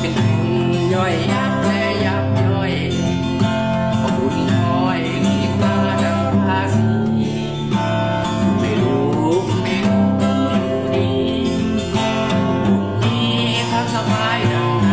เป็นคนย่อยยับและยับย่อยอบุญน้อยที่มาดังภาษีไม่รู้ไม่รู้อยู่ดีบุญนี้ข้าสบายดังไง